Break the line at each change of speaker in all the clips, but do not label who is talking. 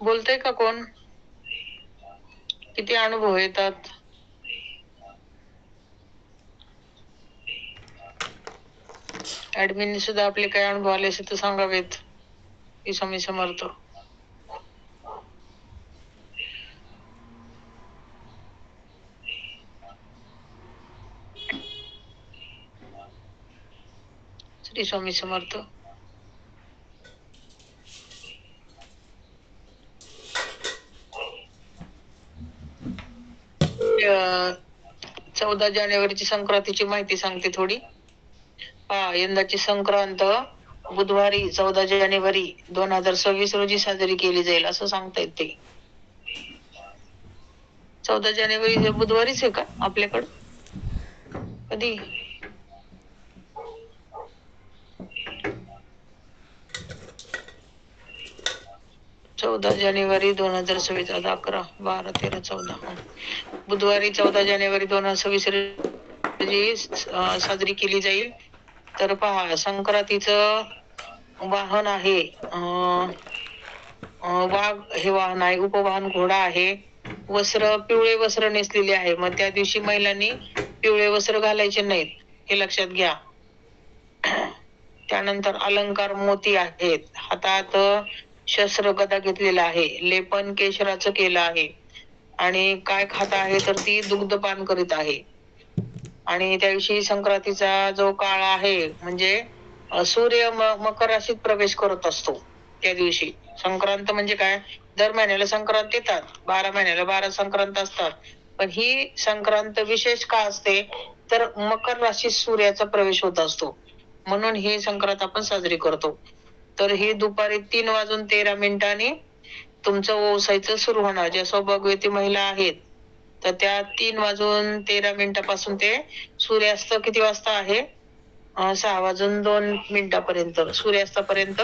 बोलतय का कोण? किती अनुभव येतात? ऍडमिन सुद्धा आपले काही अनुभव आले असेल तर सांगावेत. की स्वामी समर्थ. श्री स्वामी समर्थ. चौदा जानेवारीची संक्रांतीची माहिती सांगते थोडी. हा यंदाची संक्रांत बुधवारी चौदा जानेवारी दोन हजार सव्वीस रोजी साजरी केली जाईल असं सांगता येते. चौदा जानेवारी बुधवारीच आहे का आपल्याकडं? कधी? चौदा जानेवारी दोन हजार सव्वीस आज अकरा बारा तेरा चौदा. बुधवारी चौदा जानेवारी दोन हजार सव्वीस रोजी साजरी केली जाईल. तर पहा संक्रांतीचं वाहन आहे. वाघ हे वाहन आहे उपवाहन घोडा आहे. वस्त्र पिवळे वस्त्र नेसलेले आहे. मग त्या दिवशी महिलांनी पिवळे वस्त्र घालायचे नाहीत हे लक्षात घ्या. त्यानंतर अलंकार मोती आहेत. हातात शस्त्र गदा घेतलेला आहे. लेपन केशराचं केलं आहे. आणि काय खात आहे तर ती दुग्धपान करीत आहे. आणि त्या दिवशी संक्रांतीचा जो काळ आहे म्हणजे सूर्य मकर राशीत प्रवेश करत असतो त्या दिवशी. संक्रांत म्हणजे काय? दर महिन्याला संक्रांत येतात. बारा महिन्याला बारा संक्रांत असतात. पण ही संक्रांत विशेष का असते? तर मकर राशीत सूर्याचा प्रवेश होत असतो. म्हणून ही संक्रांत आपण साजरी करतो. तर हे दुपारी तीन वाजून तेरा मिनिटांनी तुमचं ओसायचं सुरू होणार. ज्या सौभाग्यवती महिला आहेत तर त्या तीन वाजून तेरा मिनिटापासून ते सूर्यास्त किती वाजता आहे? सहा वाजून दोन मिनिटापर्यंत. सूर्यास्तापर्यंत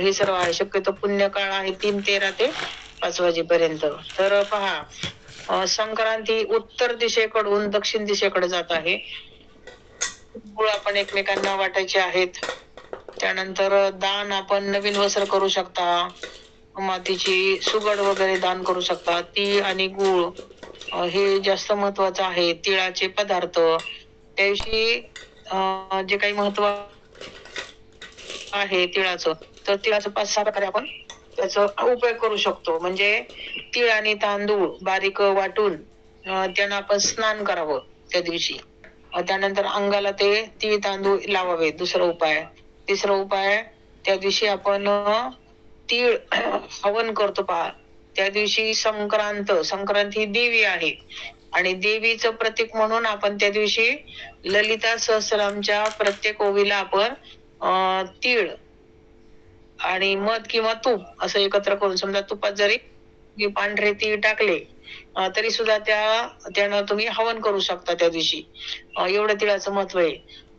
हे सर्व आहे. शक्यतो पुण्यकाळ आहे तीन तेरा ते पाच वाजेपर्यंत. तर पहा संक्रांती उत्तर दिशेकडून दक्षिण दिशेकडे जात आहे. गुळ आपण एकमेकांना वाटायचे आहेत. त्यानंतर दान आपण नवीन वस्त्र करू शकता. मातीची सुगड वगैरे दान करू शकता. ती आणि गुळ हे जास्त महत्वाचं आहे. तिळाचे पदार्थ. त्या दिवशी जे काही महत्त्व आहे तिळाचं तर तिळाचं पाच सहा प्रकारे आपण त्याचा उपयोग करू शकतो. म्हणजे तीळ आणि तांदूळ बारीक वाटून त्यांना आपण स्नान करावं त्या दिवशी. त्यानंतर अंगाला ते तीळ तांदूळ लावावे. दुसरा उपाय तिसरा उपाय त्या दिवशी आपण तीळ हवन करतो पहा. त्या दिवशी संक्रांत संक्रांत ही देवी आहे. आणि देवीचं प्रतीक म्हणून आपण त्या दिवशी ललिता सहस्रामच्या प्रत्येक ओवीला आपण अं, तीळ आणि मध किंवा तूप असं एकत्र करून समजा तुपात जरी पांढरे तीळ टाकले तरी सुद्धा त्या त्यानं तुम्ही हवन करू शकता त्या दिवशी. एवढं तिळाचं महत्त्व आहे.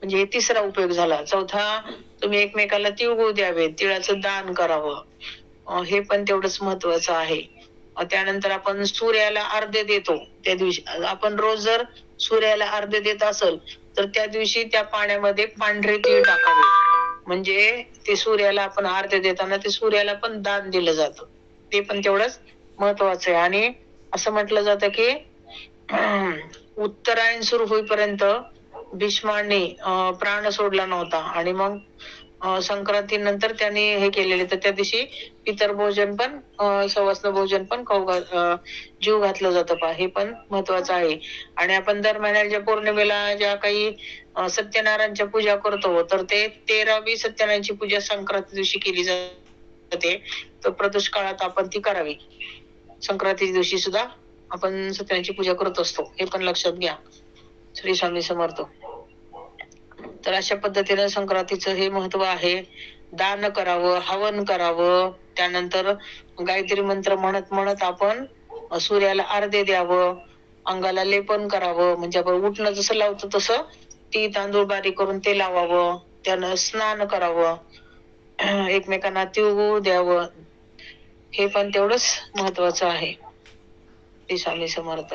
म्हणजे तिसरा उपयोग झाला. चौथा तुम्ही एकमेकाला तिळगुळ द्यावे तिळाचं दान करावं. हे पण तेवढंच महत्वाचं आहे. त्यानंतर आपण सूर्याला अर्ध्य देतो. त्या दिवशी आपण रोज जर सूर्याला अर्ध्य देत असल तर त्या दिवशी त्या पाण्यामध्ये पांढरे तीळ टाकावे. म्हणजे ते सूर्याला आपण अर्ध्य देताना ते सूर्याला पण दान दिलं जातं. ते पण तेवढंच महत्वाचं आहे. आणि असं म्हटलं जातं की उत्तरायण सुरू होईपर्यंत भीष्माने प्राण सोडला नव्हता. आणि मग संक्रांती नंतर त्यांनी हे केलेले. तर त्या दिवशी इतर भोजन पण सवासन सवस्न भोजन पण खाऊ जीव घातलं जातं पा. हे पण महत्वाचं आहे. आणि आपण दर महिन्याच्या पौर्णिमेला ज्या काही सत्यनारायणच्या पूजा करतो तर ते तेरावी सत्यनारायणची पूजा संक्रांती दिवशी केली जाते. तर प्रदोष काळात आपण ती करावी. संक्रांती दिवशी सुद्धा आपण सत्यनारायणची पूजा करत असतो. हे पण लक्षात घ्या. श्री स्वामी समर्थ. तर अशा पद्धतीने संक्रांतीचं हे महत्त्व आहे. दान करावं हवन करावं. त्यानंतर गायत्री मंत्र म्हणत म्हणत आपण सूर्याला अर्धे द्यावं. अंगाला लेपन करावं. म्हणजे आपण उठणं जसं लावतो तसं ती तांदूळ बारीक करून ते लावावं. त्यानं स्नान करावं. एकमेकांना तिळगुळ द्यावं. हे पण तेवढंच महत्वाचं आहे. ते स्वामी समर्थ.